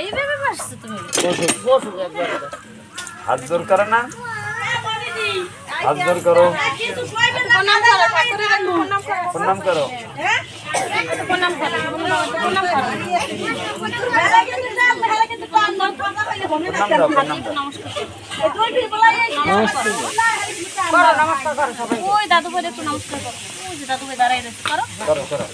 এইভাবে বাসছো তুমি? হাত জোর করো না। হাত জোর করো। প্রণাম করো। ঠাকুরের প্রণাম করো প্রণাম করো প্রণাম করো নমস্কার করো সবাই ওই দাদু ভাই একটু নমস্কার করো। ওই দাদু ভাই দাঁড়াই রয়েছে করো। করো করো।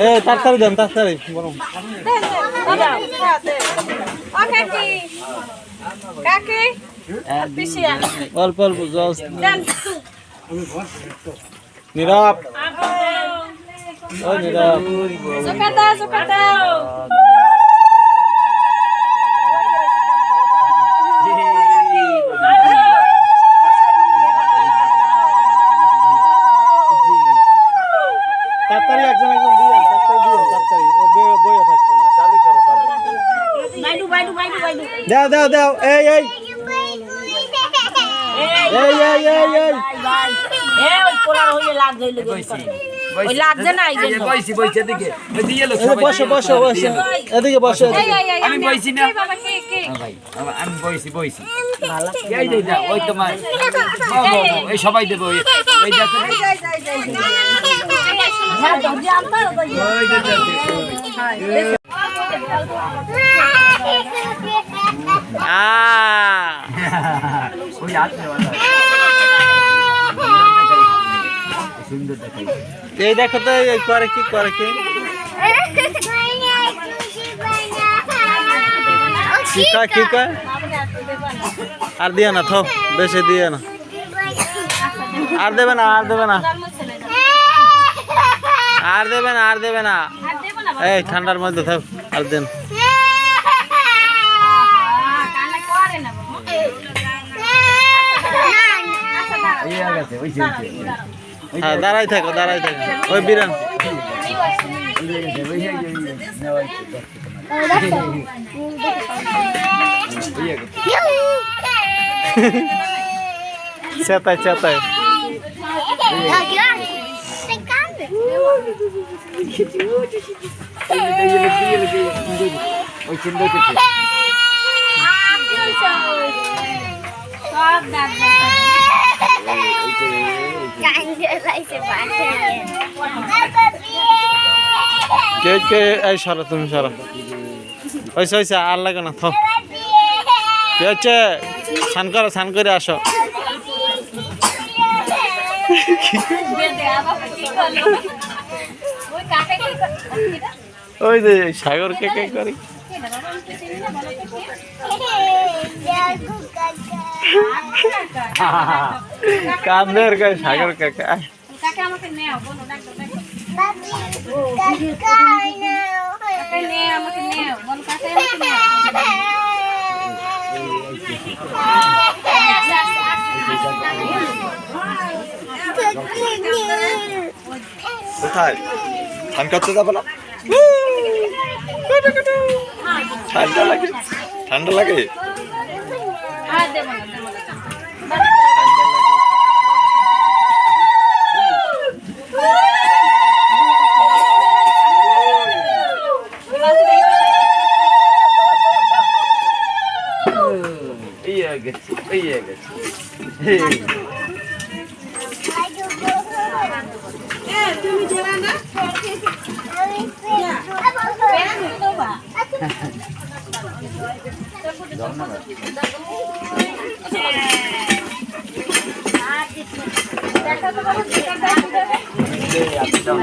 এ তাড়াতাড়ি দেন তাড়াতাড়ি বরং অল্প অল্প জল নীরব। নীরব। দাও দাও দাও এই এই এই এই এই ওই লাগছে না বইছি বইছি এদিকে ওই দিয়ে লোক সবাই বসো বসো বসো এদিকে বসো আমি বইছি না এই বাবা কে কে হ্যাঁ ভাই আমি বইছি বইছি এই যে যা ওই তোমার ও, ও, ও, এই সবাই দেবো ওই ওই দেখো ওই যে দেখো, আহ ওই আসলে সুন্দর দেখাই এই দেখো তো করে কি করে কি? কি কয় কি কয়? আর দিয়ে না থো বেশি দিয়ে না। আর দেবে না আর দেবে না। আর দেবে না আর দেবে না। এই ঠান্ডার মধ্যে থাক আর দেন এই গেছে ওই যে ওই যে। হ্যাঁ দাঁড়াই থাকো দাঁড়াই থাকো ওই বিরান ওই যে গেছে, ওই যে, ওই যে, ওই কে কে এই সরো তুমি সরো। ওইসে ওইসে আর লাগে না থো। কে হচ্ছে? স্নান করো স্নান আসো। ওই যে সাগর কে কে করি? কান্দের গায়ে সাগর কে কে আয়। কাকে কোথায়? স্নান করতে যাব না? ঠান্ডা লাগে? ঠান্ডা লাগে? এই গেছে, এই গেছে।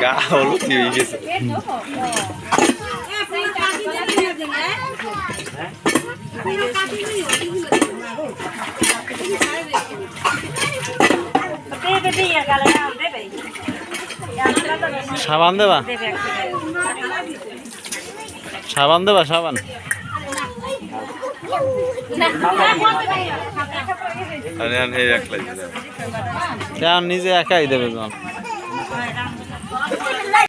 গা হলুদ হয়ে গেছে সাবান দেবা? সাবান দেবা সাবান। নিজে একাই দেবে তোমার